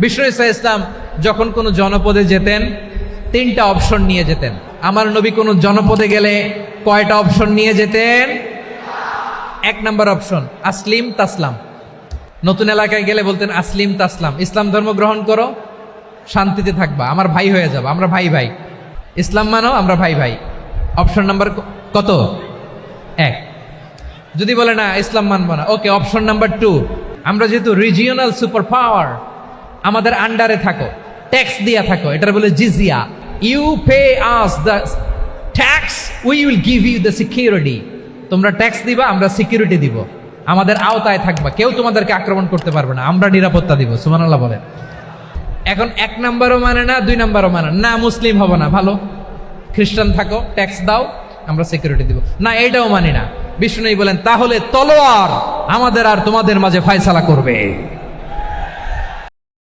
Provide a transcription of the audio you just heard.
বিষ্ণু ইসা ইসলাম যখন কোনো জনপদে যেতেন, তিনটা অপশন নিয়ে যেতেন। আমার নবী কোনো জনপদে গেলে কয়টা অপশন নিয়ে যেতেন? এক নাম্বার অপশন, আসলিম তাসলাম। নতুন এলাকায় গেলে বলতেন, আসলিম তাসলাম। ইসলাম ধর্ম গ্রহণ করো, শান্তিতে থাকবা। আমার ভাই হয়ে যাবা, আমরা ভাই ভাই। ইসলাম মানো, আমরা ভাই ভাই। অপশন নাম্বার কত? এক। যদি বলে না, ইসলাম মানবো না, ওকে, অপশন নাম্বার টু। আমরা যেহেতু রিজিওনাল সুপার পাওয়ার আমাদের আন্ডারে থাকো ট্যাক্স দিয়া থাকো, এটার বলে জিজিয়া। You pay us the tax we will give you the security তোমরা ট্যাক্স দিবা, আমরা সিকিউরিটি দিব। আমাদের আওতায় থাকবা, কেউ তোমাদেরকে আক্রমণ করতে পারবে না, আমরা নিরাপত্তা দিব সুমানাল্লাহ বলেন। এখন এক নাম্বারও মানে না, দুই নাম্বারও মানে না মুসলিম হব না, ভালো। খ্রিস্টান থাকো ট্যাক্স দাও, আমরা সিকিউরিটি দিব। না এইটাও মানি না। বিষ্ণু বলেন, তাহলে তলোয়ার আমাদের আর তোমাদের মাঝে ফায়সালা করবে।